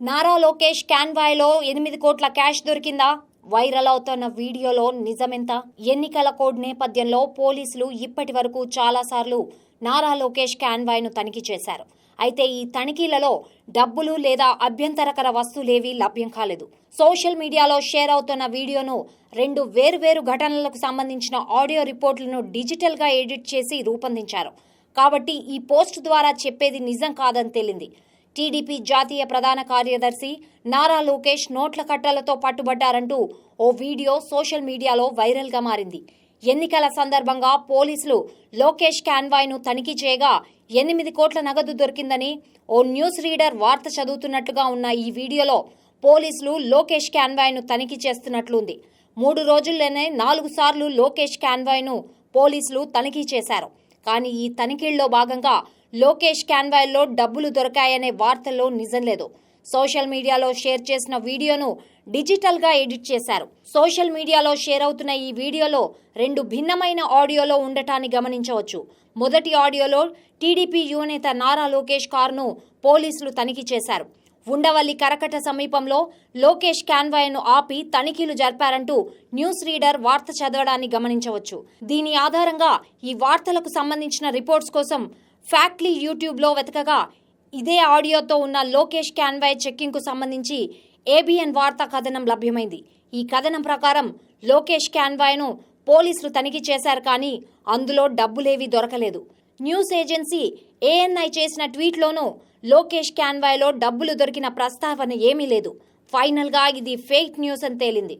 నారా లోకేష్ క్యాన్వాయ్లో ఎనిమిది కోట్ల క్యాష్ దొరికిందా? వైరల్ అవుతున్న వీడియోలో నిజమెంత? ఎన్నికల కోడ్ నేపథ్యంలో పోలీసులు ఇప్పటి వరకు చాలాసార్లు నారా లోకేష్ క్యాన్వాయ్ను తనిఖీ చేశారు. అయితే ఈ తనిఖీలలో డబ్బులు లేదా అభ్యంతరకర వస్తువులేవీ లభ్యం కాలేదు. సోషల్ మీడియాలో షేర్ అవుతున్న వీడియోను రెండు వేర్వేరు ఘటనలకు సంబంధించిన ఆడియో రిపోర్టులను డిజిటల్గా ఎడిట్ చేసి రూపొందించారు. కాబట్టి ఈ పోస్ట్ ద్వారా చెప్పేది నిజం కాదని తేలింది. టీడీపీ జాతీయ ప్రధాన కార్యదర్శి నారా లోకేష్ నోట్ల కట్టలతో పట్టుబడ్డారంటూ ఓ వీడియో సోషల్ మీడియాలో వైరల్గా మారింది. ఎన్నికల సందర్భంగా పోలీసులు లోకేష్ క్యాన్వాయ్ను తనిఖీ చేయగా ఎనిమిది కోట్ల నగదు దొరికిందని ఓ న్యూస్ రీడర్ వార్త చదువుతున్నట్లుగా ఉన్న ఈ వీడియోలో పోలీసులు లోకేష్ క్యాన్వాయ్ను తనిఖీ చేస్తున్నట్లుంది. మూడు రోజుల్లోనే నాలుగు సార్లు లోకేష్ క్యాన్వాయ్ను పోలీసులు తనిఖీ చేశారు. కానీ ఈ తనిఖీల్లో భాగంగా లోకేష్ కాన్వాయ్లో డబ్బులు దొరికాయనే వార్తల్లో నిజం లేదు. సోషల్ మీడియాలో షేర్ చేసిన వీడియోను డిజిటల్గా ఎడిట్ చేశారు. సోషల్ మీడియాలో షేర్ అవుతున్న ఈ వీడియోలో రెండు భిన్నమైన ఆడియోలో ఉండటాన్ని గమనించవచ్చు. మొదటి ఆడియోలో టీడీపీ యువనేత నారా లోకేష్ కారును పోలీసులు తనిఖీ చేశారు. ఉండవల్లి కరకట సమీపంలో లోకేష్ కాన్వాయ్ను ఆపి తనిఖీలు జరిపారంటూ న్యూస్ రీడర్ వార్త చదవడాన్ని గమనించవచ్చు. దీని ఆధారంగా ఈ వార్తలకు సంబంధించిన రిపోర్ట్స్ కోసం ఫ్యాక్ట్లీ యూట్యూబ్లో వెతకగా ఇదే ఆడియోతో ఉన్న లోకేష్ కాన్వాయ్ చెక్కింగ్కు సంబంధించి ఏబిఎన్ వార్తా కథనం లభ్యమైంది. ఈ కథనం ప్రకారం లోకేష్ కాన్వాయ్ను పోలీసులు తనిఖీ చేశారు కానీ అందులో డబ్బులేవీ దొరకలేదు. న్యూస్ ఏజెన్సీ ఏఎన్ఐ చేసిన ట్వీట్లోనూ లోకేష్ క్యాన్వాయ్లో డబ్బులు దొరికిన ప్రస్తావన ఏమీ లేదు. ఫైనల్గా ఇది ఫేక్ న్యూస్ అని తేలింది.